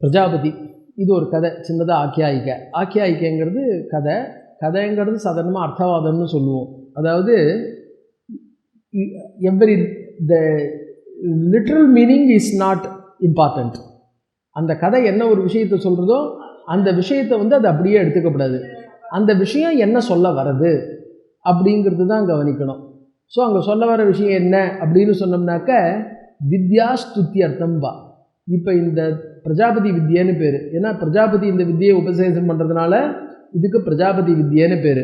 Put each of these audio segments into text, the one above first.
பிரஜாபதி. இது ஒரு கதை சின்னதாக ஆக்கியாயிக்க. ஆக்கியாயிக்கைங்கிறது கதை. கதைங்கிறது சாதாரணமாக அர்த்தவாதம்னு சொல்லுவோம். அதாவது every the literal meaning is not important அந்த கதை என்ன ஒரு விஷயத்தை சொல்கிறதோ அந்த விஷயத்தை வந்து அது அப்படியே எடுத்துக்கப்படாது. அந்த விஷயம் என்ன சொல்ல வருது அப்படிங்கிறது தான் கவனிக்கணும். ஸோ அங்கே சொல்ல வர விஷயம் என்ன அப்படின்னு சொன்னோம்னாக்க வித்யா ஸ்துத்தி அர்த்தம்பா இப்போ இந்த பிரஜாபதி வித்யன்னு பேர். ஏன்னா பிரஜாபதி இந்த வித்தியை உபசேசம் பண்ணுறதுனால இதுக்கு பிரஜாபதி வித்யன்னு பேர்.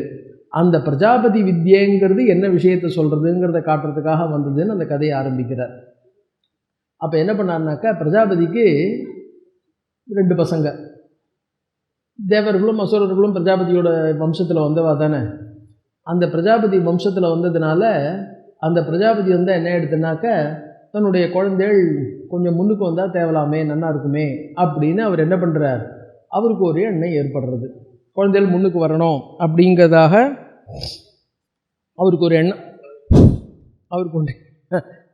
அந்த பிரஜாபதி வித்யங்கிறது என்ன விஷயத்தை சொல்கிறதுங்கிறத காட்டுறதுக்காக வந்ததுன்னு அந்த கதையை ஆரம்பிக்கிறார். அப்போ என்ன பண்ணார்னாக்கா பிரஜாபதிக்கு ரெண்டு பசங்க. தேவர்களும் அசுரர்களும் பிரஜாபதியோட வம்சத்தில் வந்தவா தானே. அந்த பிரஜாபதி வம்சத்தில் வந்ததுனால அந்த பிரஜாபதி வந்து என்ன எடுத்துனாக்க தன்னுடைய குழந்தைகள் கொஞ்சம் முன்னுக்கு வந்தால் தேவலாமே நன்னா இருக்குமே அப்படின்னு அவர் என்ன பண்ணுறார் அவருக்கு ஒரு எண்ணம் ஏற்படுறது. குழந்தைகள் முன்னுக்கு வரணும் அப்படிங்கிறதாக அவருக்கு ஒரு எண்ணம். அவருக்கு ஒன்று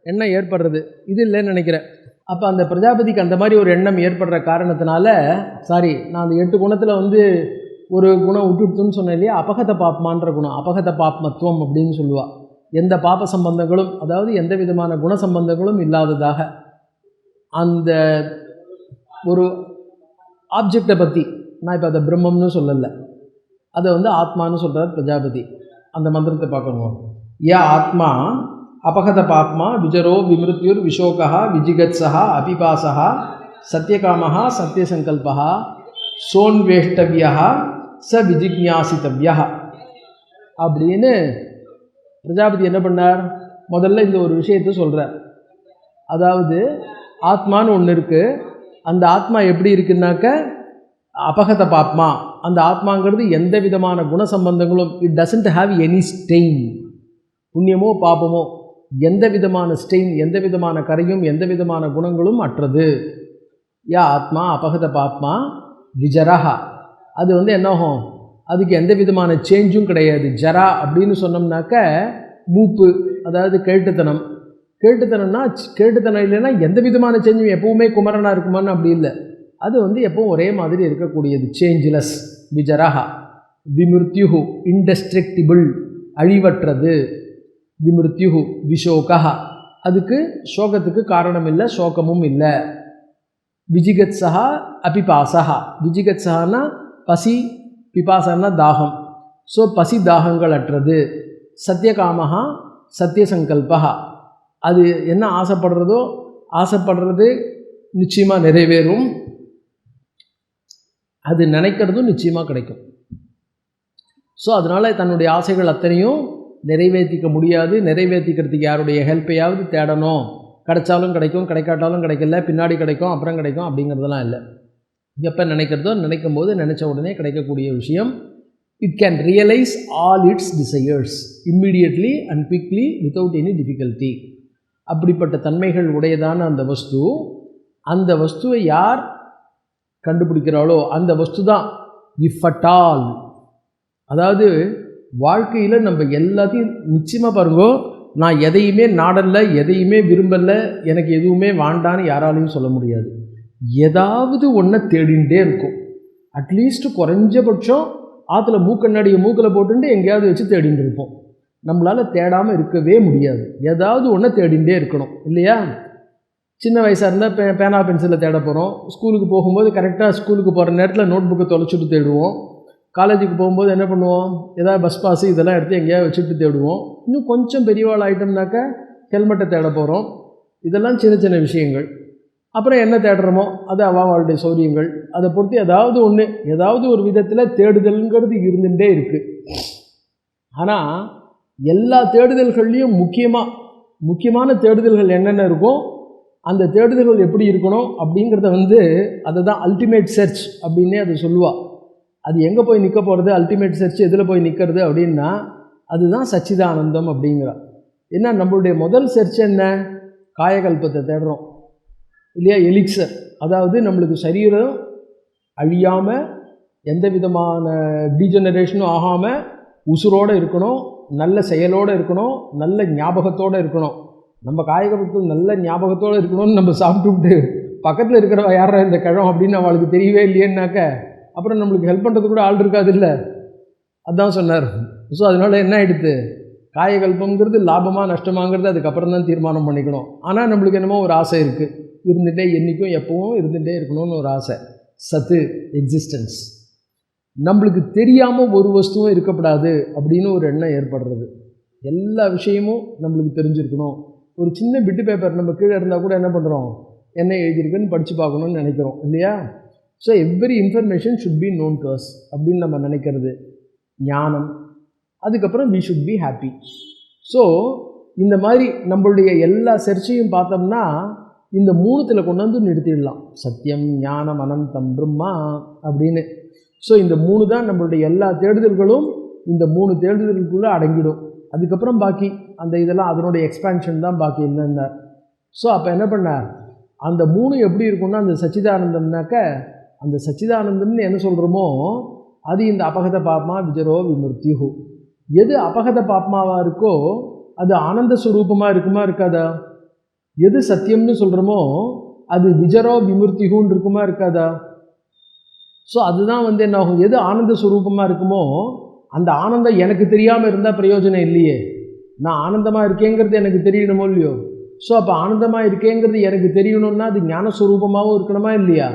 எண்ணம் ஏற்படுறது. இது இல்லைன்னு நினைக்கிறேன். அப்போ அந்த பிரஜாபதிக்கு அந்த மாதிரி ஒரு எண்ணம் ஏற்படுற காரணத்தினால சாரி நான் அந்த எட்டு குணத்தில் வந்து ஒரு குணம் விட்டுடுத்துன்னு சொன்னேன் இல்லையா? அபகத பாப்மான்ற குணம் அபகத பாப்மத்துவம் அப்படின்னு சொல்லுவாள் எந்த பாப சம்பந்தங்களும் அதாவது எந்த விதமான குண சம்பந்தங்களும் இல்லாததாக அந்த ஒரு ஆப்ஜெக்டை பற்றி நான் இப்போ அதை பிரம்மம்னு சொல்லலை. அதை வந்து ஆத்மான்னு சொல்கிறார் பிரஜாபதி. அந்த மந்திரத்தை பார்க்கணும்? யா ஆத்மா அபகத பாப்மா விஜரோ விமிருத்யுர் விஷோகா விஜிகத்ஸா அபிபாசா சத்தியகாமஹா சத்தியசங்கல்பா சோன்வேஷ்டவியா ச விஜிக்ஞாசித்தவ்யா அப்படின்னு பிரஜாபதி என்ன பண்ணார்? முதல்ல இந்த ஒரு விஷயத்தை சொல்கிறார் அதாவது ஆத்மான்னு ஒன்று இருக்குது அந்த ஆத்மா எப்படி இருக்குன்னாக்க அபகத பாப்மா. அந்த ஆத்மாங்கிறது எந்த விதமான குண சம்பந்தங்களும் it doesn't have any stain புண்ணியமோ பாபமோ எந்த விதமான ஸ்டெயின் எந்த விதமான கரையும் எந்த விதமான குணங்களும் அற்றது. யா ஆத்மா அபகத பாப்மா விஜரஹா. அது வந்து என்னாகும் அதுக்கு எந்த விதமான சேஞ்சும் கிடையாது. ஜரா அப்படின்னு சொன்னோம்னாக்க மூப்பு அதாவது கேட்டுத்தனம். கேட்டுத்தனம்னா கேட்டுத்தனம் இல்லைன்னா எந்த விதமான சேஞ்சும் எப்பவுமே குமரனாக இருக்குமான்னு அப்படி இல்லை. அது வந்து எப்பவும் ஒரே மாதிரி இருக்கக்கூடியது. சேஞ்ச்லெஸ் விஜரஹா. விமிருத்யுஹு இன்டஸ்ட்ரக்டிபிள் அழிவற்றது. விமிருத்யுஹு விஷோகா அதுக்கு சோகத்துக்கு காரணம் இல்லை சோகமும் இல்லை. விஜிகத்ஸா அபிபாசா விஜிகத்ஸானா பசி பிபாசன்னா தாகம். ஸோ பசி தாகங்கள் அற்றது சத்தியகாமகா சத்தியசங்கல்பா அது என்ன ஆசைப்படுறதோ ஆசைப்படுறது நிச்சயமாக நிறைவேறும். அது நினைக்கிறதும் நிச்சயமாக கிடைக்கும். ஸோ அதனால் தன்னுடைய ஆசைகள் அத்தனையும் நிறைவேற்றிக்க முடியாது. நிறைவேற்றிக்கிறதுக்கு யாருடைய ஹெல்ப்பையாவது தேடணும். கிடைச்சாலும் கிடைக்கும் கிடைக்காட்டாலும் கிடைக்கல பின்னாடி கிடைக்கும் அப்புறம் கிடைக்கும் அப்படிங்கிறதெல்லாம் இல்லை. எப்போ நினைக்கிறதோ நினைக்கும் போது நினச்ச உடனே கிடைக்கக்கூடிய விஷயம் it can realise all its desires immediately and quickly without any difficulty அப்படிப்பட்ட தன்மைகள் உடையதான அந்த வஸ்து அந்த வஸ்துவை யார் கண்டுபிடிக்கிறாளோ அந்த வஸ்து தான் இஃப் அட் ஆல் அதாவது வாழ்க்கையில் நம்ம எல்லாத்தையும் நிச்சயமாக பாருங்கோ நான் எதையுமே நாடல்ல எதையுமே விரும்பலை எனக்கு எதுவுமே வாண்டான்னு யாராலையும் சொல்ல முடியாது. ஏதாவது ஒன்றை தேடிகிட்டே இருக்கும். அட்லீஸ்ட் குறைஞ்சபட்சம் ஆற்றுல மூக்கண்ணாடியை மூக்கில் போட்டுட்டு எங்கேயாவது வச்சு தேடிட்டு இருப்போம். நம்மளால் தேடாமல் இருக்கவே முடியாது. ஏதாவது ஒன்றை தேடிகிட்டே இருக்கணும். இல்லையா? சின்ன வயசாக இருந்தால் பே பேனா பென்சிலில் தேட போகிறோம் ஸ்கூலுக்கு போகும்போது கரெக்டாக ஸ்கூலுக்கு போகிற நேரத்தில் நோட் புக்கை தொலைச்சிட்டு தேடுவோம். காலேஜுக்கு போகும்போது என்ன பண்ணுவோம்? ஏதாவது பஸ் பாஸு இதெல்லாம் எடுத்து எங்கேயாவது வச்சுட்டு தேடுவோம். இன்னும் கொஞ்சம் பெரியவாள் ஆகிட்டோம்னாக்கா ஹெல்மெட்டை தேட போகிறோம் இதெல்லாம் சின்ன சின்ன விஷயங்கள். அப்புறம் என்ன தேடுறோமோ அது அவங்களுடைய சௌரியங்கள். அதை பொறுத்து ஏதாவது ஒன்று ஏதாவது ஒரு விதத்தில் தேடுதல்ங்கிறது இருந்துகிட்டே இருக்குது ஆனால் எல்லா தேடுதல்கள்லேயும் முக்கியமாக முக்கியமான தேடுதல்கள் என்னென்ன இருக்கோ அந்த தேடுதல்கள் எப்படி இருக்கணும் அப்படிங்கிறத வந்து அதை தான் அல்டிமேட் சர்ச் அப்படின்னே அதை சொல்லுவாள் அது எங்கே போய் நிற்க போகிறது அல்டிமேட் சர்ச் எதில் போய் நிற்கிறது அப்படின்னா அதுதான் சச்சிதானந்தம் அப்படிங்கிறா. என்ன நம்மளுடைய முதல் சர்ச் என்ன? காயகல்பத்தை தேடுறோம். இல்லையா? எலிக்சர் அதாவது நம்மளுக்கு சரீரம் அழியாமல் எந்த விதமான டீஜெனரேஷனும் ஆகாமல் உசுரோடு இருக்கணும் நல்ல செயலோடு இருக்கணும் நல்ல ஞாபகத்தோடு இருக்கணும். நம்ம காயகத்தில் நல்ல ஞாபகத்தோடு இருக்கணும்னு நம்ம சாப்பிட்டுவிட்டு பக்கத்தில் இருக்கிற யாரா இந்த கிழம் அப்படின்னு அவளுக்கு தெரியவே இல்லையேன்னாக்க அப்புறம் நம்மளுக்கு ஹெல்ப் பண்ணுறது கூட ஆள் இருக்காது இல்லை அதான் சொன்னார். ஸோ அதனால என்ன ஆகிடுது காயகல்பங்கிறது லாபமாக நஷ்டமாங்கிறது அதுக்கப்புறம் தான் தீர்மானம் பண்ணிக்கணும். ஆனால் நம்மளுக்கு என்னமோ ஒரு ஆசை இருக்குது இருந்துகிட்டே என்றைக்கும் எப்பவும் இருந்துகிட்டே இருக்கணும்னு ஒரு ஆசை. சத்து எக்ஸிஸ்டன்ஸ் நம்மளுக்கு தெரியாமல் ஒரு வஸ்துவும் இருக்கப்படாது அப்படின்னு ஒரு எண்ணம் ஏற்படுறது. எல்லா விஷயமும் நம்மளுக்கு தெரிஞ்சிருக்கணும். ஒரு சின்ன பிட்டு பேப்பர் நம்ம கீழே இருந்தால் கூட என்ன பண்ணுறோம் என்ன எழுதியிருக்குன்னு படித்து பார்க்கணும்னு நினைக்கிறோம் இல்லையா? So every information should be known to us அப்படின்னு நம்ம நினைக்கிறது. ஞானம். அதுக்கப்புறம் we should be happy so இந்த மாதிரி நம்மளுடைய எல்லா சர்ச்சையும் பார்த்தோம்னா இந்த மூணுத்தில் கொண்டு வந்து நிறுத்திடலாம். சத்தியம் ஞானம் அனந்தம் பிரம்மா அப்படின்னு. ஸோ இந்த மூணு தான் நம்மளுடைய எல்லா தேடுதல்களும் இந்த மூணு தேடுதலுக்குள்ளே அடங்கிடும். அதுக்கப்புறம் பாக்கி அந்த இதெல்லாம் அதனுடைய எக்ஸ்பேன்ஷன் தான் பாக்கி என்னென்ன. ஸோ அப்போ என்ன பண்ணார்? அந்த மூணு எப்படி இருக்கும்னா அந்த சச்சிதானந்தம்னாக்க அந்த சச்சிதானந்தம்னு என்ன சொல்கிறோமோ அது இந்த அபகத பாப்மா விஜரோ விமுர்த்தியு எது அபகத பாப்மாவாக இருக்கோ அது ஆனந்த ஸ்வரூபமாக இருக்குமா இருக்காதா? எது சத்தியம்னு சொல்கிறோமோ அது விஜரோ விமுர்த்திகுன்னு இருக்குமா இருக்காதா? ஸோ அதுதான் வந்து என்ன ஆகும்? எது ஆனந்த ஸ்வரூபமாக இருக்குமோ அந்த ஆனந்தம் எனக்கு தெரியாமல் இருந்தால் பிரயோஜனம் இல்லையே. நான் ஆனந்தமாக இருக்கேங்கிறது எனக்கு தெரியணுமோ இல்லையோ? ஸோ அப்போ ஆனந்தமாக இருக்கேங்கிறது எனக்கு தெரியணும்னா அது ஞானஸ்வரூபமாகவும் இருக்கணுமா இல்லையா?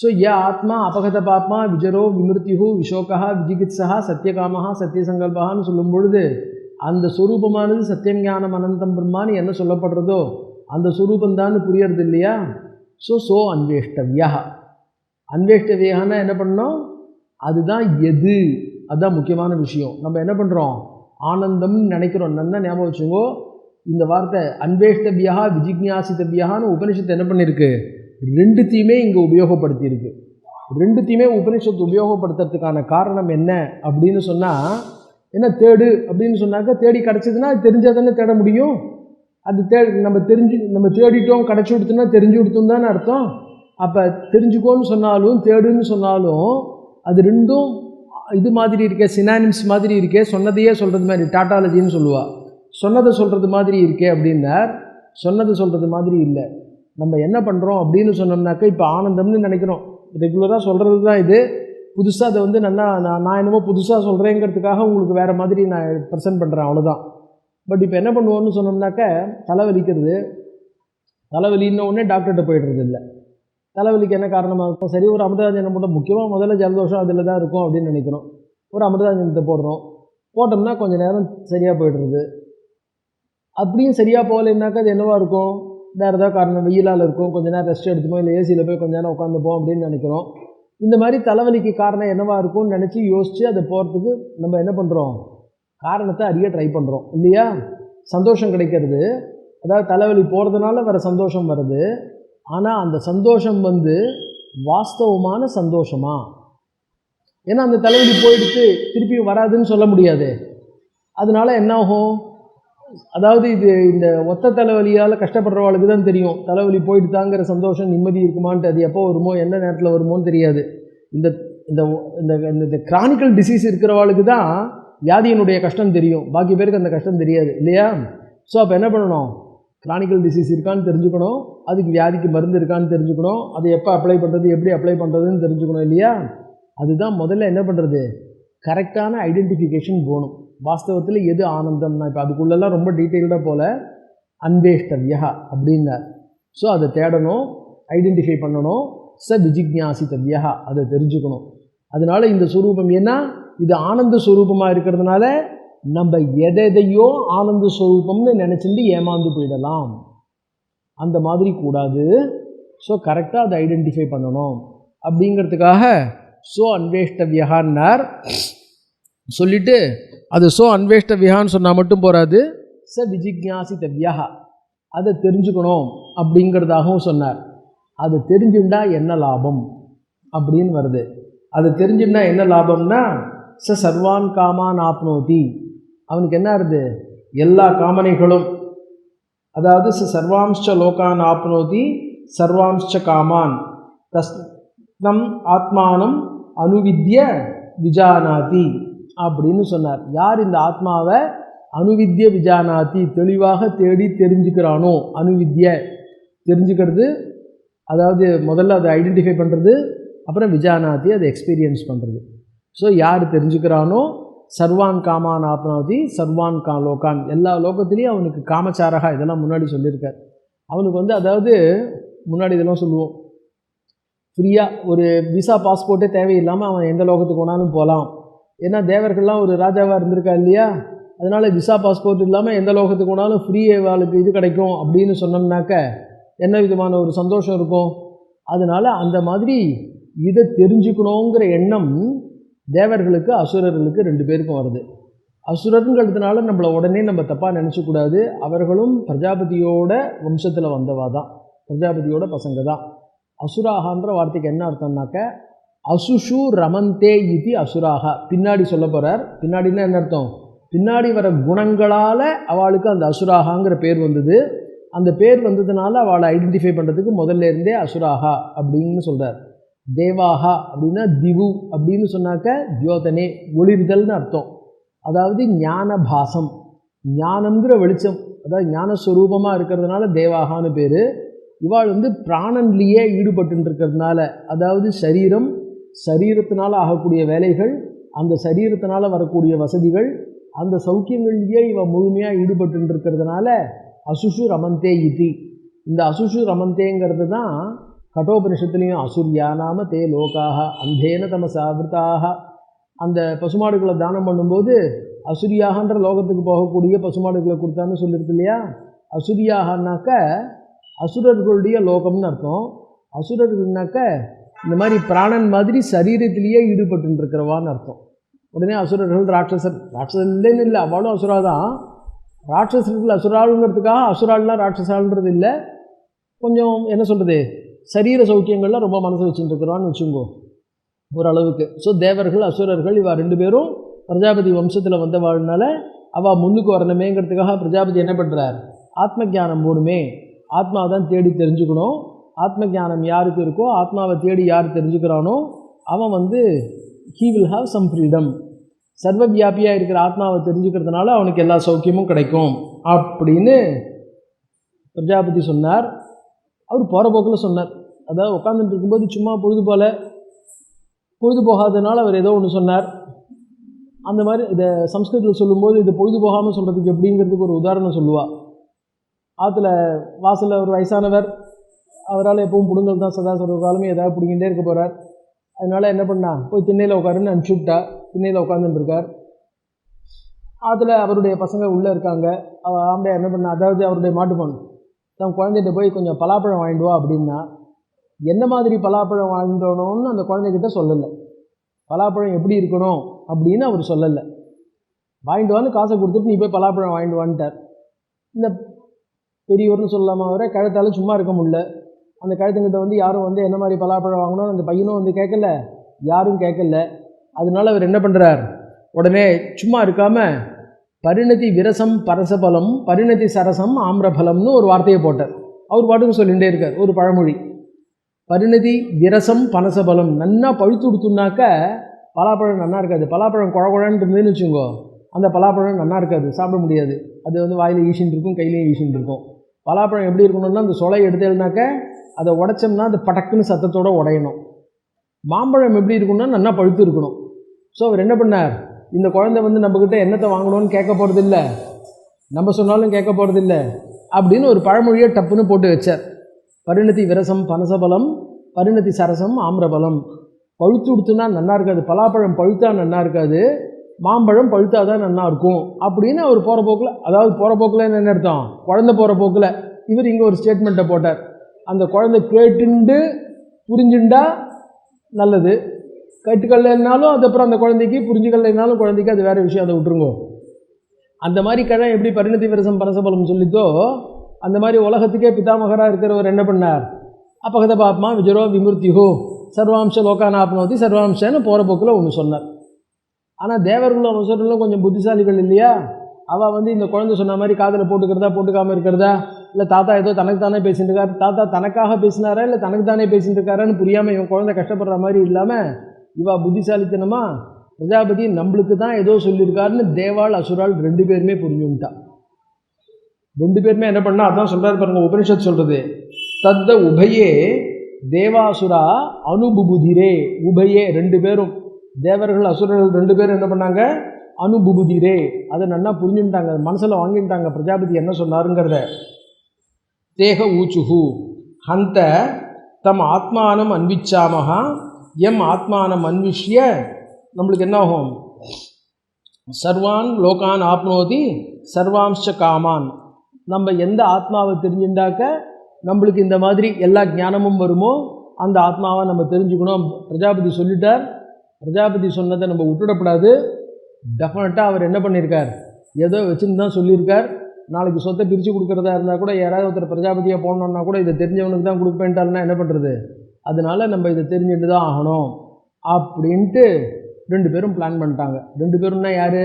ஸோ ஏ ஆத்மா அபகத பாப்மா விஜரோ விமிருத்திஹு விஷோகா விஜிகித்ஸா சத்தியகாமஹா சத்தியசங்கல்பகான்னு சொல்லும் பொழுது அந்த ஸ்வரூபமானது சத்தியம் ஞானம் அனந்தம் பிரம்மான்னு என்ன சொல்லப்படுறதோ அந்த சுரூபந்தான்னு புரியறது இல்லையா ஸோ சோ அன்வேஷ்டவியா. அன்வேஷ்டவியான்னா என்ன பண்ணோம் அதுதான் எது? அதுதான் முக்கியமான விஷயம். நம்ம என்ன பண்ணுறோம் ஆனந்தம்னு நினைக்கிறோம். நல்லா ஞாபகம் வச்சுங்கோ இந்த வார்த்தை அன்வேஷ்டவியா விஜிக்ஞாசித்தவியான்னு உபனிஷத்து என்ன பண்ணியிருக்கு ரெண்டுத்தையுமே இங்கே உபயோகப்படுத்தியிருக்கு. ரெண்டுத்தையுமே உபனிஷத்து உபயோகப்படுத்துறதுக்கான காரணம் என்ன அப்படின்னு சொன்னால் என்ன தேடு அப்படின்னு சொன்னாக்க தேடி கிடச்சிதுன்னா தெரிஞ்சால் தானே தேட முடியும்? அது தே நம்ம தெரிஞ்சு நம்ம தேடிட்டோம் கிடச்சி கொடுத்தோன்னா தெரிஞ்சு கொடுத்தோம் தானே அர்த்தம்? அப்போ தெரிஞ்சுக்கோன்னு சொன்னாலும் தேடுன்னு சொன்னாலும் அது ரெண்டும் இது மாதிரி இருக்கே சினானிம்ஸ் மாதிரி இருக்கே சொன்னதையே சொல்கிறது மாதிரி டாட்டாலஜின்னு சொல்லுவாள் சொன்னதை சொல்கிறது மாதிரி இருக்கே அப்படின்னார். சொன்னதை சொல்கிறது மாதிரி இல்லை. நம்ம என்ன பண்ணுறோம் அப்படின்னு சொன்னோம்னாக்கா இப்போ ஆனந்தம்னு நினைக்கிறோம். ரெகுலராக சொல்கிறது தான் இது. புதுசாக அதை வந்து நல்லா நான் நான் என்னமோ புதுசாக சொல்கிறேங்கிறதுக்காக உங்களுக்கு வேறு மாதிரி நான் ப்ரெசென்ட் பண்ணுறேன் அவ்வளோதான் பட் இப்போ என்ன பண்ணுவோம்னு சொன்னோம்னாக்க தலைவலிக்கிறது. தலைவலின்ன உடனே டாக்டர்கிட்ட போயிடுறது இல்லை. தலைவலிக்கு என்ன காரணமாக இருக்கும்? சரி ஒரு அமிர்தாஞ்சனம் போட்டால் முக்கியமாக முதல்ல ஜலதோஷம் அதில் தான் இருக்கும் அப்படின்னு நினைக்கிறோம். ஒரு அமிர்தாஞ்சனத்தை போடுறோம். போட்டோம்னா கொஞ்சம் நேரம் சரியாக போயிடுறது. அப்படியும் சரியாக போகலைன்னாக்கா அது என்னவாக இருக்கும்? வேறு ஏதாவது காரணம் வெயிலால் இருக்கும். கொஞ்ச நேரம் ரெஸ்ட் எடுத்துப்போம். இல்லை ஏசியில் போய் கொஞ்ச நேரம் உட்காந்துப்போம் அப்படின்னு நினைக்கிறோம். இந்த மாதிரி தலைவலிக்கு காரணம் என்னவாக இருக்கும்னு நினச்சி யோசித்து அதை போகிறதுக்கு நம்ம என்ன பண்ணுறோம் காரணத்தை அறிய ட்ரை பண்ணுறோம் இல்லையா? சந்தோஷம் கிடைக்கிறது. அதாவது தலைவலி போகிறதுனால வர சந்தோஷம் வருது. ஆனால் அந்த சந்தோஷம் வந்து வாஸ்தவமான சந்தோஷமா? ஏன்னா அந்த தலைவலி போயிடுத்து திருப்பி வராதுன்னு சொல்ல முடியாது. அதனால என்ன ஆகும் அதாவது இது இந்த ஒத்த தலைவலியால் கஷ்டப்படுறவாளுக்கு தான் தெரியும். தலைவலி போயிட்டுதாங்கிற சந்தோஷம் நிம்மதி இருக்குமான்ட்டு அது எப்போ வருமோ எந்த நேரத்தில் வருமோன்னு தெரியாது. இந்த இந்த இந்த இந்த கிரானிக்கல் டிசீஸ் இருக்கிறவாளுக்கு தான் வியாதியினுடைய கஷ்டம் தெரியும். பாக்கி பேருக்கு அந்த கஷ்டம் தெரியாது. இல்லையா? ஸோ அப்போ என்ன பண்ணணும்? கிரானிக்கல் டிசீஸ் இருக்கான்னு தெரிஞ்சுக்கணும். அதுக்கு வியாதிக்கு மருந்து இருக்கான்னு தெரிஞ்சுக்கணும். அதை எப்போ அப்ளை பண்ணுறது எப்படி அப்ளை பண்ணுறதுன்னு தெரிஞ்சுக்கணும் இல்லையா? அதுதான் முதல்ல என்ன பண்ணுறது கரெக்டான ஐடென்டிஃபிகேஷன் போகணும். வாஸ்தவத்தில் எது ஆனந்தம்னா இப்போ அதுக்குள்ளெல்லாம் ரொம்ப டீட்டெயில்டாக போல் அன்வேஷ்டவ்யா அப்படின்னார். ஸோ அதை தேடணும் ஐடென்டிஃபை பண்ணணும். ச விஜிக்ஞாசித்தவ்யா அதை தெரிஞ்சுக்கணும். அதனால் இந்த சுரூபம் என்ன? இது ஆனந்த ஸ்வரூபமாக இருக்கிறதுனால நம்ம எதையோ ஆனந்த ஸ்வரூபம்னு நினச்சிட்டு ஏமாந்து போயிடலாம். அந்த மாதிரி கூடாது. ஸோ கரெக்டாக அதை ஐடென்டிஃபை பண்ணணும். அப்படிங்கிறதுக்காக ஸோ அன்வேஷ்டவியகான்னார் சொல்லிட்டு அது ஸோ அன்வேஷ்டவியான்னு சொன்னால் மட்டும் போகாது ச விஜிக்ஞாசித்தவ்யா அதை தெரிஞ்சுக்கணும் அப்படிங்கிறதாகவும் சொன்னார். அது தெரிஞ்சுண்டா என்ன லாபம்? அப்படின்னு வருது. அது தெரிஞ்சுண்டா என்ன லாபம்னா ச சர்வான் காமான் ஆப்னோதி. அவனுக்கு என்ன இருது எல்லா காமனைகளும். அதாவது ச சர்வாம்ச லோகான் ஆப்னோதி சர்வாம்ச காமான். தஸ் நம் ஆத்மானம் அணுவித்ய விஜானாதி அப்படின்னு சொன்னார். யார் இந்த ஆத்மாவை? அணுவித்ய விஜானாதி தெளிவாக தேடி தெரிஞ்சுக்கிறானோ அணுவித்ய. தெரிஞ்சுக்கிறது அதாவது முதல்ல அதை ஐடென்டிஃபை பண்ணுறது அப்புறம் விஜானாதி அதை எக்ஸ்பீரியன்ஸ் பண்ணுறது ஸோ யார் தெரிஞ்சுக்கிறானோ சர்வான் காமான் ஆத்மாவதி சர்வான் கா லோகான் எல்லா லோகத்துலேயும் அவனுக்கு காமச்சாரகா இதெல்லாம் முன்னாடி சொல்லியிருக்கார். அவனுக்கு வந்து அதாவது முன்னாடி இதெல்லாம் சொல்லுவோம். ஃப்ரீயாக ஒரு விசா பாஸ்போர்ட்டே தேவையில்லாமல் அவன் எந்த லோகத்துக்கு போனாலும் போகலாம் ஏன்னா தேவர்கள்லாம் ஒரு ராஜாவாக இருந்திருக்கா இல்லையா? அதனால் விசா பாஸ்போர்ட் இல்லாமல் எந்த லோகத்துக்கு போனாலும் ஃப்ரீ வாழ்க்கை இது கிடைக்கும் அப்படின்னு சொன்னோம்னாக்க என்ன விதமான ஒரு சந்தோஷம் இருக்கும்? அதனால் அந்த மாதிரி இதை தெரிஞ்சுக்கணுங்கிற எண்ணம் தேவர்களுக்கு அசுரர்களுக்கு ரெண்டு பேருக்கும் வருது. அசுரருங்கிறதுனால நம்மளை உடனே நம்ம தப்பாக நினச்சக்கூடாது. அவர்களும் பிரஜாபதியோட வம்சத்தில் வந்தவா தான். பிரஜாபதியோட பசங்க தான். அசுராகான்ற வார்த்தைக்கு என்ன அர்த்தம்னாக்க அசுஷு ரமந்தே இது அசுராகா. பின்னாடி சொல்ல போகிறார் பின்னாடின்னா என்ன அர்த்தம்? பின்னாடி வர குணங்களால் அவளுக்கு அந்த அசுராகாங்கிற பேர் வந்தது. அந்த பேர் வந்ததுனால அவளை ஐடென்டிஃபை பண்ணுறதுக்கு முதல்ல இருந்தே அசுராகா அப்படின்னு சொல்கிறார் தேவாகா அப்படின்னா திவு அப்படின்னு சொன்னாக்க தியோதனே ஒளிர்தல்னு அர்த்தம். அதாவது ஞான பாசம் ஞானம்ங்கிற வெளிச்சம். அதாவது ஞானஸ்வரூபமாக இருக்கிறதுனால தேவாகான்னு பேர். இவாள் வந்து பிராணன்லேயே ஈடுபட்டு இருக்கிறதுனால அதாவது சரீரம் சரீரத்தினால் ஆகக்கூடிய வேலைகள் அந்த சரீரத்தினால் வரக்கூடிய வசதிகள் அந்த சௌக்கியங்கள்லேயே இவன் முழுமையாக ஈடுபட்டு இருக்கிறதுனால அசுஷு ரமந்தே இதி. இந்த அசுஷு ரமந்தேங்கிறது தான் கட்டோபனிஷத்துலேயும் அசுரியா நாம தே லோக்காக அந்தேன தமசாவிருத்தாக அந்த பசுமாடுகளை தானம் பண்ணும்போது அசுரியாகன்ற லோகத்துக்கு போகக்கூடிய பசுமாடுகளை கொடுத்தான்னு சொல்லியிருக்கு இல்லையா? அசுரியாகனாக்க அசுரர்களுடைய லோகம்னு அர்த்தம். அசுரர்கள்னாக்க இந்த மாதிரி பிராணன் மாதிரி சரீரத்திலேயே ஈடுபட்டுருக்கிறவான்னு அர்த்தம். உடனே அசுரர்கள் ராட்சசர் ராட்சசன் இல்லைன்னு இல்லை அவளும் அசுரா தான். ராட்சசர்கள் அசுராளுங்கிறதுக்காக அசுராள்லாம் ராட்சசாளுன்றது இல்லை. கொஞ்சம் என்ன சொல்கிறது சரீர சௌக்கியங்கள்லாம் ரொம்ப மனசு வச்சுட்டு இருக்கிறான்னு வச்சுங்கோ ஓரளவுக்கு. ஸோ தேவர்கள் அசுரர்கள் இவா ரெண்டு பேரும் பிரஜாபதி வம்சத்தில் வந்தவாழ்னால அவள் முன்னுக்கு வரணுமேங்கிறதுக்காக பிரஜாபதி என்ன பண்ணுறார் ஆத்ம ஜானம் போகணுமே ஆத்மாவை தான் தேடி தெரிஞ்சுக்கணும். ஆத்ம ஜானம் யாருக்கு இருக்கோ ஆத்மாவை தேடி யார் தெரிஞ்சுக்கிறானோ அவன் வந்து he will have some freedom சர்வ வியாபியாக இருக்கிற ஆத்மாவை தெரிஞ்சுக்கிறதுனால அவனுக்கு எல்லா சௌக்கியமும் கிடைக்கும். அப்படின்னு பிரஜாபதி சொன்னார். அவர் போகிற போக்கில் சொன்னார். அதாவது உட்காந்துட்டு இருக்கும்போது சும்மா பொழுது போல பொழுது போகாததுனால அவர் ஏதோ ஒன்று சொன்னார். அந்த மாதிரி இதை சம்ஸ்கிருதத்தில் சொல்லும்போது இது பொழுது போகாமல் சொல்கிறதுக்கு எப்படிங்கிறதுக்கு ஒரு உதாரணம் சொல்லுவாள் ஆற்றுல வாசலில் ஒரு வயசானவர் அவரால் எப்பவும் பிடுங்கல் தான் சதா சொல்கிற காலமே ஏதாவது பிடிங்கிட்டே இருக்க போகிறார் அதனால் என்ன பண்ணா போய் திண்ணையில் உட்காருன்னு அனுப்பிச்சி விட்டா திண்ணையில் உட்காந்துட்டுருக்கார் அதில் அவருடைய பசங்க உள்ளே இருக்காங்க. அவ ஆம்பளை என்ன பண்ணா அதாவது அவருடைய மாட்டு பொண்ணு. தன் குழந்தைகிட்ட போய் கொஞ்சம் பலாப்பழம் வாங்கிட்டு வா அப்படின்னா என்ன மாதிரி பலாப்பழம் வாங்கிடணும்னு அந்த குழந்தைகிட்ட சொல்லலை. பலாப்பழம் எப்படி இருக்கணும் அப்படின்னு அவர் சொல்லலை. வாங்கிட்டு வான்னு காசை கொடுத்துட்டு நீ போய் பலாப்பழம் வாங்கிட்டு வான்ட்டார். இந்த பெரியவர்னு சொல்லாமல் அவரை கழுத்தால் சும்மா இருக்க முடியல. அந்த கழுத்துங்கிட்ட வந்து யாரும் வந்து என்ன மாதிரி பலாப்பழம் வாங்கணும் அந்த பையனும் வந்து கேட்கல. யாரும் கேட்கல. அதனால அவர் என்ன பண்ணுறார் உடனே சும்மா இருக்காமல் பரிணதி விரசம் பரசபலம் பரிணதி சரசம் ஆம்ரபலம்னு ஒரு வார்த்தையை போட்டார். அவர் பாட்டுக்கு சொல்லிகிட்டே இருக்கார் ஒரு பழமொழி. பரிணதி விரசம் பனசபலம் நன்னா பழுத்து கொடுத்துனாக்க பலாப்பழம் நல்லா இருக்காது. பலாப்பழம் குழ குழன்னு இருந்ததுன்னு வச்சுக்கோ அந்த பலாப்பழம் நல்லா இருக்காது சாப்பிட முடியாது. அது வந்து வாயில் ஈசின்னு இருக்கும் கையிலையும் ஈசின்னு இருக்கும். பலாப்பழம் எப்படி இருக்கணும்னா அந்த சொலை எடுத்தேன்னாக்க அதை உடைச்சோம்னா அது படக்குன்னு சத்தத்தோடு உடையணும். மாம்பழம் எப்படி இருக்கணும்னா நல்லா பழுத்து இருக்கணும். ஸோ அவர் என்ன பண்ணார்? இந்த குழந்தை வந்து நம்மக்கிட்ட என்னத்தை வாங்கணும்னு கேட்க போகிறதில்ல நம்ம சொன்னாலும் கேட்க போகிறதில்ல அப்படின்னு ஒரு பழமொழியை டப்புன்னு போட்டு வச்சார். பரிணதி விரசம் பனசபலம் பரிணதி சரசம் ஆம்ரபலம். பழுத்து கொடுத்துனா நல்லா இருக்காது. பலாப்பழம் பழுத்தா நல்லா இருக்காது. மாம்பழம் பழுத்தா தான் நல்லா இருக்கும். அப்படின்னு அவர் போகிற போக்கில் அதாவது போகிற போக்கில் என்ன அர்த்தம்? குழந்தை போகிற போக்கில். இவர் இங்கே ஒரு ஸ்டேட்மெண்ட்டை போட்டார். அந்த குழந்தை கேட்டுண்டு புரிஞ்சுண்டா நல்லது. கட்டுக்கலைனாலும் அதுக்கப்புறம் அந்த குழந்தைக்கு புரிஞ்சுக்கலைனாலும் குழந்தைக்கு அது வேறு விஷயம் அதை விட்டுருங்கோ. அந்த மாதிரி கழகம் எப்படி பரிணதி விரசம் பரசபலம் சொல்லித்தோ அந்த மாதிரி உலகத்துக்கே பிதாமகராக இருக்கிறவர் என்ன பண்ணார்? அப்பகத பாப்மா விஜரோ விமுர்த்திஹோ. சர்வாம்ச லோகானாப்னோதி சர்வாம்சன்னு போகிற போக்கில் ஒன்று சொன்னார். ஆனால் தேவர்களும் அவசரங்களும் கொஞ்சம் புத்திசாலிகள் இல்லையா? அவள் வந்து இந்த குழந்தை சொன்ன மாதிரி காதில் போட்டுக்கிறதா போட்டுக்காமல் இருக்கிறதா? இல்லை தாத்தா ஏதோ தனக்கு தானே பேசிட்டு இருக்காரு? தாத்தா தனக்காக பேசினாரா? இல்லை தனக்கு தானே பேசிட்டு இருக்காரான்னு புரியாமல் இவன் குழந்தை கஷ்டப்படுற மாதிரி இல்லாமல் இவா புத்திசாலித்தனமா? பிரஜாபதி நம்மளுக்கு தான் ஏதோ சொல்லியிருக்காருன்னு தேவாள் அசுரால் ரெண்டு பேருமே புரிஞ்சுட்டா ரெண்டு பேருமே என்ன பண்ணா அதான் சொல்கிறார் பாருங்க உபனிஷத் சொல்கிறது தத்த உபயே தேவாசுரா அனுபுபுதிரே. உபயே ரெண்டு பேரும். தேவர்கள் அசுரர்கள் ரெண்டு பேரும் என்ன பண்ணாங்க? அனுபுபுதிரே. அதை நல்லா புரிஞ்சுட்டாங்க மனசில் வாங்கிட்டாங்க பிரஜாபதி என்ன சொன்னாருங்கிறத. தேக ஊச்சுஹு. ஹந்த தம் ஆத்மானம் அன்விச்சாமஹா எம் ஆத்மானம் அன்விஷ்ய நம்மளுக்கு என்ன ஆகும் சர்வான் லோகான் ஆப்னோதி சர்வாம்ச காமான். நம்ம எந்த ஆத்மாவை தெரிஞ்சுட்டாக்க நம்மளுக்கு இந்த மாதிரி எல்லா ஞானமும் வருமோ அந்த ஆத்மாவை நம்ம தெரிஞ்சுக்கணும். பிரஜாபதி சொல்லிட்டார். பிரஜாபதி சொன்னதை நம்ம விட்டுடப்படாது டெஃபினட்டாக அவர் என்ன பண்ணியிருக்கார் ஏதோ வச்சுன்னு தான் சொல்லியிருக்கார் நாளைக்கு சொத்தை பிரித்து கொடுக்குறதா இருந்தால் கூட யாராவது ஒருத்தர் பிரஜாபதியாக போனோம்னா கூட இதை தெரிஞ்சவனுக்கு தான் கொடுப்பேன்ட்டால்னா என்ன பண்ணுறது அதனால நம்ம இதை தெரிஞ்சுட்டு தான் ஆகணும் அப்படின்ட்டு ரெண்டு பேரும் பிளான் பண்ணிட்டாங்க. ரெண்டு பேரும்னா யார்?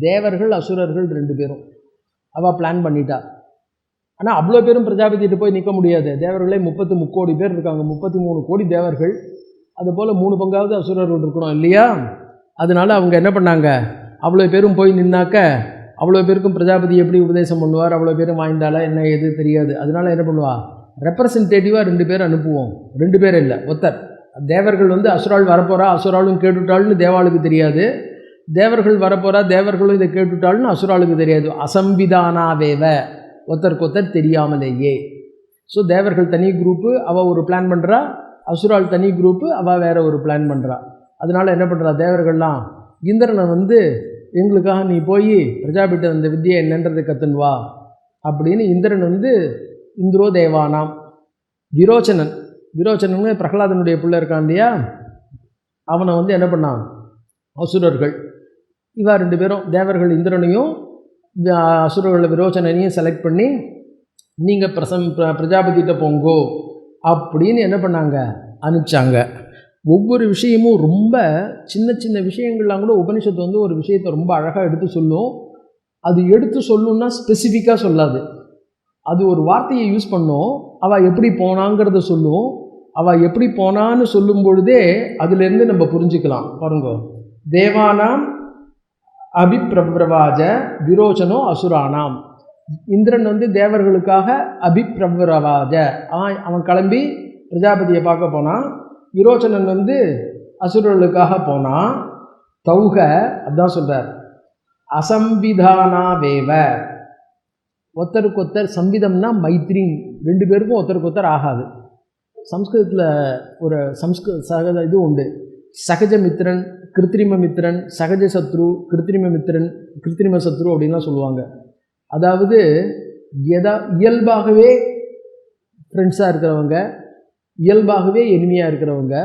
தேவர்கள் அசுரர்கள் ரெண்டு பேரும். அவள் பிளான் பண்ணிட்டா. ஆனால் அவ்வளோ பேரும் பிரஜாபதிட்டு போய் நிற்க முடியாது. தேவர்களே முப்பத்து முக்கோடி பேர் இருக்காங்க. முப்பத்தி மூணு கோடி தேவர்கள். அதுபோல் மூணு பங்காவது அசுரர்கள் இருக்கணும் இல்லையா? அதனால அவங்க என்ன பண்ணாங்க? அவ்வளோ பேரும் போய் நின்னாக்க அவ்வளோ பேருக்கும் பிரஜாபதி எப்படி உபதேசம் பண்ணுவார்? அவ்வளோ பேரும் வாய்ந்தாலா என்ன எது தெரியாது. அதனால என்ன பண்ணுவா? ரெப்ரசன்டேட்டிவாக ரெண்டு பேர் அனுப்புவோம். ரெண்டு பேர் இல்லை ஒத்தர். தேவர்கள் வந்து அசுரால் வரப்போகிறா அசுராலும் கேட்டுட்டாள்னு தேவாளுக்கு தெரியாது. தேவர்கள் வரப்போகிறா தேவர்களும் இதை கேட்டுட்டாள்னு அசுராளுக்கு தெரியாது. அசம்பிதானாவேவ ஒத்தருக்கு ஒத்தர் தெரியாமலேயே. ஸோ தேவர்கள் தனி குரூப்பு அவள் ஒரு பிளான் பண்ணுறா அசுரால் தனி குரூப்பு அவள் வேறு ஒரு பிளான் பண்ணுறா அதனால் என்ன பண்ணுறா தேவர்கள்லாம் இந்திரனை வந்து எங்களுக்காக நீ போய் பிரஜாபிட்ட அந்த வித்தியை என்னன்றது கத்துன்னு வா. அப்படின்னு இந்திரன் வந்து இந்திரோ தேவானாம். விரோச்சனன். விரோச்சனன் பிரகலாதனுடைய பிள்ளை இருக்கான் இல்லையா? அவனை வந்து என்ன பண்ணான்? அசுரர்கள். இவா ரெண்டு பேரும் தேவர்கள் இந்திரனையும் வி- அசுரர்கள் விரோச்சனையும் செலக்ட் பண்ணி நீங்கள் பிரசம் பிர- பிரஜாபதிகிட்ட போங்கோ. அப்படின்னு என்ன பண்ணாங்க? அனுப்பிச்சாங்க. ஒவ்வொரு விஷயமும் ரொம்ப சின்ன சின்ன விஷயங்கள்லாம் கூட உபனிஷத்து வந்து ஒரு விஷயத்தை ரொம்ப அழகாக எடுத்து சொல்லும். அது எடுத்து சொல்லணும்னா ஸ்பெசிஃபிக்காக சொல்லாது. அது ஒரு வார்த்தையை யூஸ் பண்ணும். அவள் எப்படி போனாங்கிறத சொல்லும். அவள் எப்படி போனான்னு சொல்லும் பொழுதே அதுலேருந்து நம்ம புரிஞ்சுக்கலாம். பாருங்க. தேவானாம் அபிப்பிரவாஜ விரோச்சனோ அசுரானாம். இந்திரன் வந்து தேவர்களுக்காக அபிப்பிரவராஜ. அவன் அவன் கிளம்பி பிரஜாபதியை பார்க்க போனான். விரோச்சனன் வந்து அசுரர்களுக்காக போனான். தௌக அதான் சொல்கிறார் அசம்பிதானாவேவ. ஒருத்தருக்கு ஒருத்தர் சம்பிதம்னா மைத்ரி ரெண்டு பேருக்கும் ஒருத்தருக்கு ஒருத்தர் ஆகாது. சம்ஸ்கிருதத்தில் ஒரு சம்ஸ்க சக இது உண்டு. சகஜ மித்திரன் கிருத்திரிம மித்திரன் சகஜ சத்ரு கிருத்திரிம மித்திரன் கிருத்திரிம சத்ரு அப்படின்லாம் சொல்லுவாங்க. அதாவது எதா இயல்பாகவே ஃப்ரெண்ட்ஸாக இருக்கிறவங்க இயல்பாகவே எளிமையாக இருக்கிறவங்க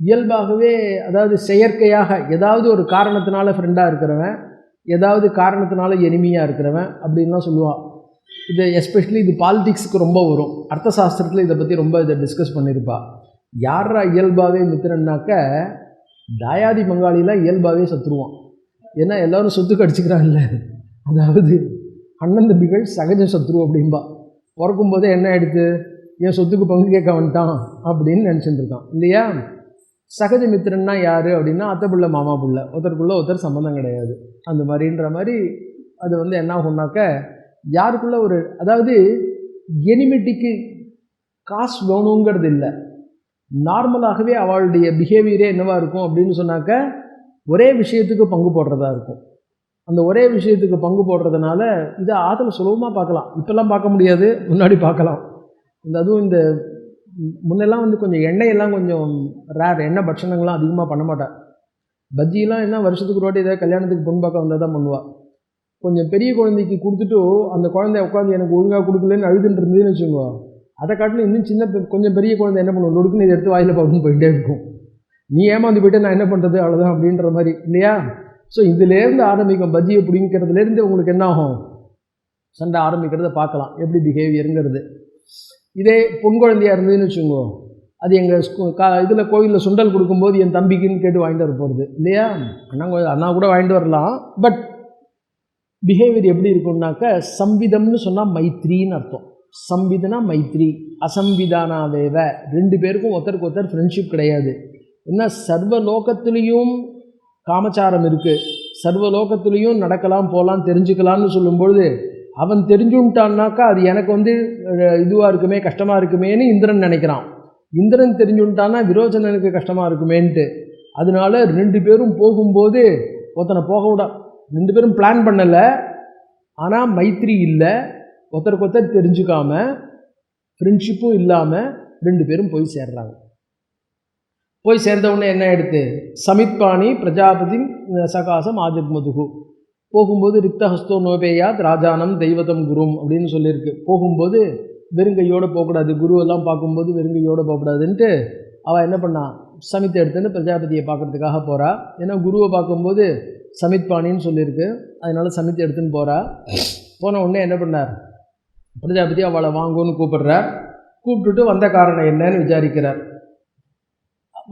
இயல்பாகவே அதாவது செயற்கையாக ஏதாவது ஒரு காரணத்தினால ஃப்ரெண்டாக இருக்கிறவன் ஏதாவது காரணத்தினால எளிமையாக இருக்கிறவன் அப்படின்லாம் சொல்லுவாள் இது எஸ்பெஷலி இது பாலிடிக்ஸுக்கு ரொம்ப வரும். அர்த்த சாஸ்திரத்தில் இதை பற்றி ரொம்ப இதை டிஸ்கஸ் பண்ணியிருப்பா யாரா இயல்பாகவே மித்திரன்னாக்க தாயாதி பங்காளிலாம் இயல்பாகவே சத்துருவான். ஏன்னா எல்லோரும் சொத்து அடிச்சுக்கிறான்ல அதாவது அண்ணன் தம்பிகள் சகஜ சத்ரு அப்படின்பா பிறக்கும் போதே என்ன ஆயிடுத்து என் சொத்துக்கு பங்கு கேட்க வந்துட்டான் அப்படின்னு நினச்சிட்டு இருக்கான். இல்லையா? சகஜ மித்திரன்னா யார் அப்படின்னா அத்தை பிள்ளை மாமா புள்ள ஒருத்தருக்குள்ள ஒருத்தர் சம்மந்தம் கிடையாது. அந்த மாதிரின்ற மாதிரி அது வந்து என்ன ஆகும்னாக்க யாருக்குள்ள ஒரு அதாவது எனிமிட்டிக்கு காசு வேணுங்கிறது இல்லை. நார்மலாகவே அவளுடைய பிஹேவியரே என்னவாக இருக்கும் அப்படின்னு சொன்னாக்க ஒரே விஷயத்துக்கு பங்கு போடுறதா இருக்கும். அந்த ஒரே விஷயத்துக்கு பங்கு போடுறதுனால இதை ஆற்றுல சுலபமாக பார்க்கலாம். இப்போல்லாம் பார்க்க முடியாது முன்னாடி பார்க்கலாம். இந்த அதுவும் இந்த முன்னெல்லாம் வந்து கொஞ்சம் எண்ணெயெல்லாம் கொஞ்சம் ரேர் எண்ணெய் பட்சணங்கள்லாம் அதிகமாக பண்ண மாட்டேன் பஜ்ஜியெல்லாம் என்ன வருஷத்துக்கு ஒரு வாட்டி ஏதாவது கல்யாணத்துக்கு பொண்ணு பார்க்க வந்தால் தான் பண்ணுவாள் கொஞ்சம் பெரிய குழந்தைக்கு கொடுத்துட்டு அந்த குழந்தைய உட்காந்து எனக்கு ஒழுங்காக கொடுக்கலன்னு அழுதுன்னு இருந்ததுன்னு வச்சுக்கோங்க. அதை காட்டிலும் இன்னும் சின்ன கொஞ்சம் பெரிய குழந்தை என்ன பண்ணுவோம் நொடுக்குன்னு இதை எடுத்து வாயில் பார்க்கணும் போயிட்டே இருக்கும். நீ ஏமாந்து போயிட்டு நான் என்ன பண்ணுறது அவ்வளோதான் அப்படின்ற மாதிரி இல்லையா? ஸோ இதுலேருந்து ஆரம்பிக்கும். பஜ்ஜியை பிடிங்கிறதுலேருந்து உங்களுக்கு என்ன ஆகும்? சண்டை ஆரம்பிக்கிறத பார்க்கலாம். எப்படி பிஹேவியருங்கிறது இதே பொன் குழந்தையாக இருந்ததுன்னு வச்சுக்கோங்க அது எங்கள் ஸ்கூ கா இதில் கோயிலில் சுண்டல் கொடுக்கும்போது என் தம்பிக்குன்னு கேட்டு வாங்கிட்டு வர போகிறது இல்லையா? அண்ணா அண்ணா கூட வாங்கிட்டு வரலாம். பட் பிஹேவியர் எப்படி இருக்கும்னாக்க சம்பிதம்னு சொன்னால் மைத்ரின்னு அர்த்தம். சம்பிதனா மைத்ரி அசம்பிதானாவேவ ரெண்டு பேருக்கும் ஒருத்தருக்கு ஒருத்தர் ஃப்ரெண்ட்ஷிப் கிடையாது. என்ன? சர்வ லோகத்துலேயும் காமச்சாரம் இருக்குது சர்வ லோகத்துலேயும் நடக்கலாம் போகலாம் தெரிஞ்சுக்கலாம்னு சொல்லும்பொழுது அவன் தெரிஞ்சுட்டான்னாக்கா அது எனக்கு வந்து இதுவாக இருக்குமே கஷ்டமாக இருக்குமேன்னு இந்திரன் நினைக்கிறான். இந்திரன் தெரிஞ்சுட்டான்னா விரோச்சனனுக்கு கஷ்டமாக இருக்குமேன்ட்டு. அதனால ரெண்டு பேரும் போகும்போது ஒருத்தனை போக விட ரெண்டு பேரும் பிளான் பண்ணலை. ஆனால் மைத்ரி இல்லை. ஒருத்தருக்கு ஒருத்தர் தெரிஞ்சுக்காம ஃப்ரெண்ட்ஷிப்பும் இல்லாமல் ரெண்டு பேரும் போய் சேர்றாங்க. போய் சேர்ந்த உடனே என்ன எடுத்து சமித்பாணி பிரஜாபதி சகாசம் ஆஜத் மதுகு. போகும்போது ரிக்தஹஸ்தோ நோபேயாத் ராஜானம் தெய்வதம் குரும் அப்படின்னு சொல்லியிருக்கு. போகும்போது வெறுங்கையோடு போகக்கூடாது. குருவெல்லாம் பார்க்கும்போது வெறுங்கையோடு போகக்கூடாதுன்ட்டு அவள் என்ன பண்ணா சமித்தை எடுத்துன்னு பிரஜாபதியை பார்க்கறதுக்காக போகிறா ஏன்னா குருவை பார்க்கும்போது சமித் பாணின்னு சொல்லியிருக்கு. அதனால் சமித்தை எடுத்துன்னு போகிறா போன உடனே என்ன பண்ணார்? பிரஜாபதி அவளை வாங்கும்னு கூப்பிடுறார். கூப்பிட்டுட்டு வந்த காரணம் என்னன்னு விசாரிக்கிறார்.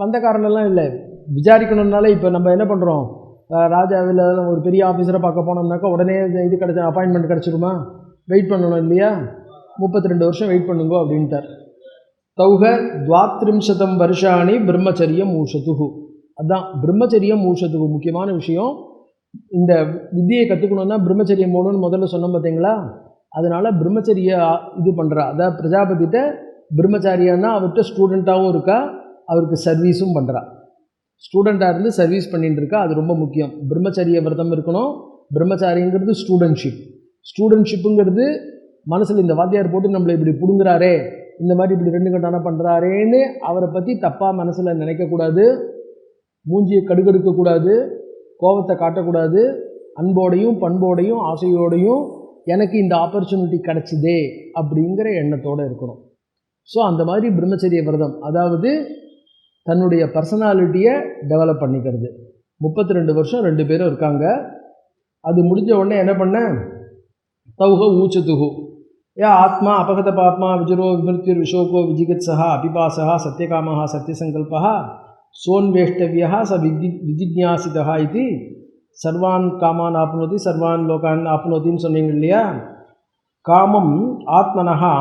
வந்த காரணம்லாம் இல்லை. விசாரிக்கணும்னாலே இப்போ நம்ம என்ன பண்ணுறோம் ராஜாவில் ஒரு பெரிய ஆஃபீஸரை பார்க்க போனோம்னாக்கா உடனே இது- கிடச்ச அப்பாயின்மெண்ட் கிடச்சிருமா? வெயிட் பண்ணணும் இல்லையா? முப்பத்தி ரெண்டு வருஷம் வெயிட் பண்ணுங்க அப்படின்ட்டார். தௌக துவாத்ரிம்சதம் வருஷாணி பிரம்மச்சரியம் மூஷத்துகு அதுதான் பிரம்மச்சரியம் மூஷத்துகு முக்கியமான விஷயம். இந்த வித்தியை கற்றுக்கணுன்னா பிரம்மச்சரியம் போகணும்னு முதல்ல சொன்னோம் பார்த்தீங்களா? அதனால் பிரம்மச்சரிய இது பண்ணுறா அதாவது பிரஜாபதிட்ட பிரம்மச்சாரியான்னா அவர்கிட்ட ஸ்டூடெண்ட்டாகவும் இருக்கா? அவருக்கு சர்வீஸும் பண்ணுறா ஸ்டூடெண்ட்டாக இருந்து சர்வீஸ் பண்ணிட்டு இருக்கா அது ரொம்ப முக்கியம். பிரம்மச்சரிய விரதம் இருக்கணும். பிரம்மச்சாரிங்கிறது ஸ்டூடெண்ட்ஷிப் ஸ்டூடெண்ட்ஷிப்புங்கிறது மனசில் இந்த வாத்தியார் போட்டு நம்மளை இப்படி பிடுங்குறாரே இந்த மாதிரி இப்படி ரெண்டு கண்டான பண்ணுறாரேன்னு அவரை பற்றி தப்பாக மனசில் நினைக்கக்கூடாது. மூஞ்சியை கடுகடுக்கக்கூடாது. கோபத்தை காட்டக்கூடாது. அன்போடையும் பண்போடையும் ஆசையோடையும் எனக்கு இந்த ஆப்பர்ச்சுனிட்டி கிடச்சிதே அப்படிங்கிற எண்ணத்தோடு இருக்கணும். ஸோ அந்த மாதிரி பிரம்மச்சரிய விரதம் அதாவது தன்னுடைய பர்சனாலிட்டியை டெவலப் பண்ணிக்கிறது. முப்பத்தி ரெண்டு வருஷம் ரெண்டு பேரும் இருக்காங்க. அது முடிஞ்ச உடனே என்ன பண்ணேன் தௌக ஊச்சதுகு ஏ ஆத்மா அபகத பாப்மா விஜுரோ விமிருத்திர் விஷோகோ விஜிகத்சா அபிபாசா சத்தியகாமः சத்தியசங்கல்பः சோன்வேஷ்டவியः ச விஜி விஜிஜ்ஞாசிதः இது சர்வான் காமான் ஆப்னோதி சர்வான் லோகான் ஆப்னோதின்னு சொன்னீங்க இல்லையா? காமம் ஆத்மனஹா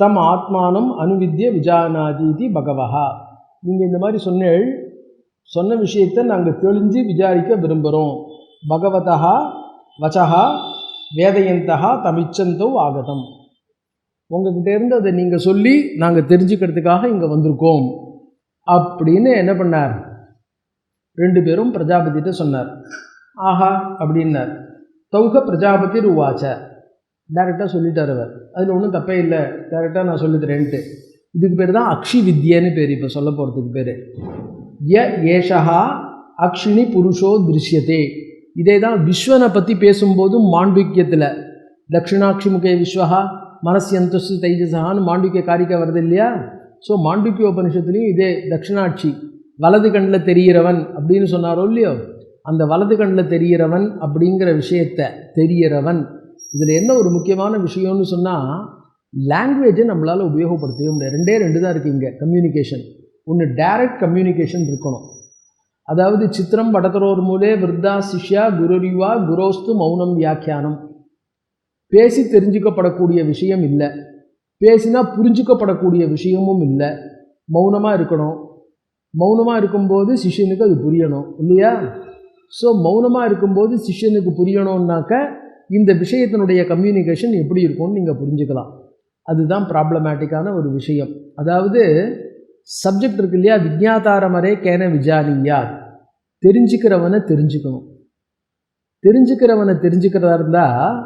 தம் ஆத்மானம் அனுவித்ய விஜானாதி இது பகவஹா. நீங்கள் இந்த மாதிரி சொன்னேள் சொன்ன விஷயத்தை நாங்கள் தெளிஞ்சு விசாரிக்க விரும்புகிறோம் பகவதா வச்சகா வேதயந்தகா தமிச்சந்தோ ஆகதம். உங்ககிட்ட இருந்து அதை நீங்கள் சொல்லி நாங்கள் தெரிஞ்சுக்கிறதுக்காக இங்கே வந்திருக்கோம். அப்படின்னு என்ன பண்ணார்? ரெண்டு பேரும் பிரஜாபதிட்ட சொன்னார். ஆஹா அப்படின்னார். தௌக பிரஜாபதி ரூவாச்ச. டேரெக்டாக சொல்லிட்டார் அவர். அதில் ஒன்றும் தப்பே இல்லை. டேரெக்டாக நான் சொல்லித்தரேன்ட்டு இதுக்கு பேர் தான் அக்ஷி வித்யன்னு பேர் இப்போ சொல்ல போகிறதுக்கு பேர். ய ஏஷா அக்ஷினி புருஷோ திருஷ்யதே. இதே தான் விஸ்வனை பற்றி பேசும்போதும் மாண்டிக்கியத்தில் தட்சிணாட்சி முகே விஸ்வஹா மனசியந்தஸ்து தைஜசகான்னு மாண்டிக்கிய காரிக்கை வருது இல்லையா? ஸோ மாண்டிக்கிய உபனிஷத்துலேயும் இதே தட்சிணாட்சி வலது கண்ணில் தெரிகிறவன் அப்படின்னு சொன்னாரோ இல்லையோ? அந்த வலது கண்ணில் தெரிகிறவன் அப்படிங்கிற விஷயத்தை தெரிகிறவன். இதில் என்ன ஒரு முக்கியமான விஷயம்னு சொன்னால் லாங்குவேஜை நம்மளால் உபயோகப்படுத்தவே முடியாது. ரெண்டே ரெண்டு தான் இருக்குது இங்கே கம்யூனிகேஷன் ஒன்று டைரக்ட் கம்யூனிகேஷன் இருக்கணும். அதாவது சித்திரம் படத்தரோர் மூலே விருத்தா சிஷ்யா குருரிவா குரோஸ்து மௌனம் வியாக்கியானம். பேசி தெரிஞ்சுக்கப்படக்கூடிய விஷயம் இல்லை. பேசினா புரிஞ்சுக்கப்படக்கூடிய விஷயமும் இல்லை. மௌனமாக இருக்கணும். மௌனமாக இருக்கும்போது சிஷ்யனுக்கு அது புரியணும் இல்லையா? ஸோ மௌனமாக இருக்கும்போது சிஷ்யனுக்கு புரியணும்னாக்க இந்த விஷயத்தினுடைய கம்யூனிகேஷன் எப்படி இருக்கும்னு நீங்கள் புரிஞ்சுக்கலாம். அதுதான் ப்ராப்ளமேட்டிக்கான ஒரு விஷயம். அதாவது சப்ஜெக்ட் இருக்கு இல்லையா? விஜாதாரமரே கேன விஜானியா தெரிஞ்சுக்கிறவனை தெரிஞ்சுக்கணும். தெரிஞ்சுக்கிறவனை தெரிஞ்சுக்கிறதா இருந்தால்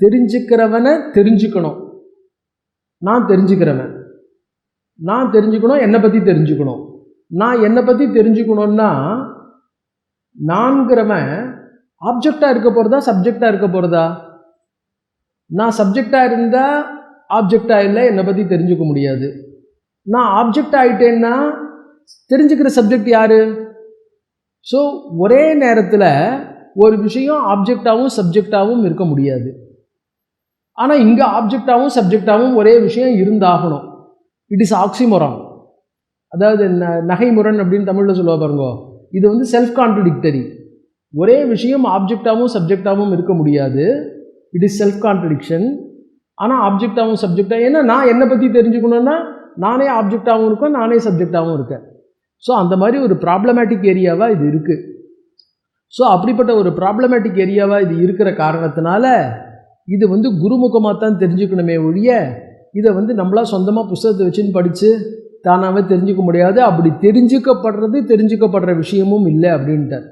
தெரிஞ்சுக்கிறவனை தெரிஞ்சுக்கணும். நான் தெரிஞ்சுக்கிறவன். நான் தெரிஞ்சுக்கணும் என்னை பற்றி தெரிஞ்சுக்கணும். நான் என்னை பற்றி தெரிஞ்சுக்கணுன்னா நான்கிறவன் ஆப்ஜெக்டாக இருக்க போகிறதா சப்ஜெக்டாக இருக்க போகிறதா நான் சப்ஜெக்டாக இருந்தால் ஆப்ஜெக்டாக இல்லை என்னை பற்றி தெரிஞ்சுக்க முடியாது. நான் ஆப்ஜெக்ட் ஆகிட்டேன்னா தெரிஞ்சுக்கிற சப்ஜெக்ட் யார்? ஸோ ஒரே நேரத்தில் ஒரு விஷயம் ஆப்ஜெக்டாகவும் சப்ஜெக்டாகவும் இருக்க முடியாது. ஆனால் இங்கே ஆப்ஜெக்டாகவும் சப்ஜெக்டாகவும் ஒரே விஷயம் இருந்தாகணும். இட் இஸ் ஆக்சிமொரான் அதாவது ந நகைமுரண் அப்படின்னு தமிழில் சொல்லுவா பாருங்க. இது வந்து செல்ஃப் கான்ட்ரடிக்டரி ஒரே விஷயம் ஆப்ஜெக்டாகவும் சப்ஜெக்டாகவும் இருக்க முடியாது. இட் இஸ் செல்ஃப் கான்ட்ரடிக்ஷன் ஆனால் ஆப்ஜெக்டாகவும் சப்ஜெக்டாக ஏன்னா நான் என்னை பற்றி தெரிஞ்சுக்கணுன்னா நானே ஆப்ஜெக்டாகவும் இருக்கேன் நானே சப்ஜெக்டாகவும் இருக்கேன். ஸோ அந்த மாதிரி ஒரு ப்ராப்ளமேட்டிக் ஏரியாவாக இது இருக்குது ஸோ அப்படிப்பட்ட ஒரு ப்ராப்ளமேட்டிக் ஏரியாவாக இது இருக்கிற காரணத்தினால இது வந்து குருமுகமாக தான் தெரிஞ்சுக்கணுமே ஒழிய இதை வந்து நம்மளா சொந்தமாக புஸ்தகத்தை வச்சுன்னு படித்து தானாகவே தெரிஞ்சுக்க முடியாது. அப்படி தெரிஞ்சுக்கப்படுறது தெரிஞ்சுக்கப்படுற விஷயமும் இல்லை அப்படின்ட்டார்.